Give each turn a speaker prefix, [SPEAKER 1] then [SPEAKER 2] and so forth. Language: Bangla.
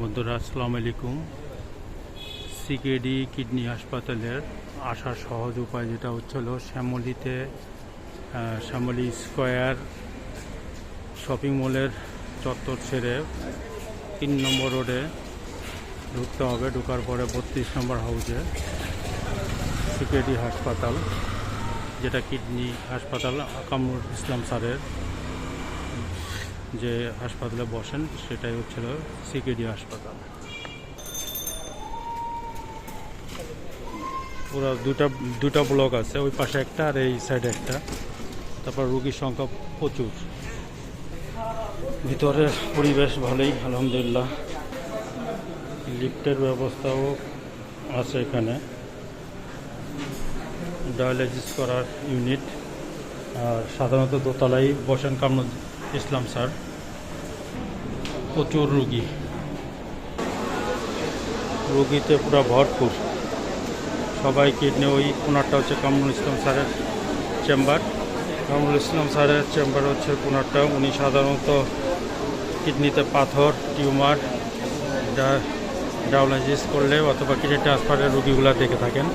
[SPEAKER 1] বন্ধুরা, আসসালামু আলাইকুম। সিকেডি কিডনি হাসপাতালের আসার সহজ উপায় যেটা হচ্ছিল শ্যামলিতে শ্যামলি স্কোয়ার শপিং মলের চত্বর ছেড়ে তিন নম্বর রোডে ঢুকতে হবে। ঢোকার পরে বত্রিশ নম্বর হাউসে সিকেডি হাসপাতাল, যেটা কিডনি হাসপাতাল কামরুল ইসলাম স্যারের। যে হাসপাতালে বসেন, সেটাই হচ্ছিল সিকেডি হাসপাতাল। পুরো দুটা দুটা ব্লক আছে, ওই পাশে একটা আর এই সাইডে একটা। তারপর রুগীর সংখ্যা প্রচুর। ভিতরের পরিবেশ ভালোই, আলহামদুলিল্লাহ। লিফটের ব্যবস্থাও আছে এখানে। ডায়ালিসিস করার ইউনিট। আর সাধারণত দোতলায় বসেন কামরুল ইসলাম স্যার, প্রচুর রুগী। রুগীতে পুরো ভরপুর। সবাই কিডনি, ওই কোনারটা হচ্ছে কামরুল ইসলাম স্যারের চেম্বার। কামরুল ইসলাম স্যারের চেম্বার হচ্ছে কোনারটা উনি সাধারণত কিডনিতে পাথর, টিউমার ডায়ালাইসিস করলে অথবা কিডনি ট্রান্সফারের রুগীগুলো দেখে থাকেন।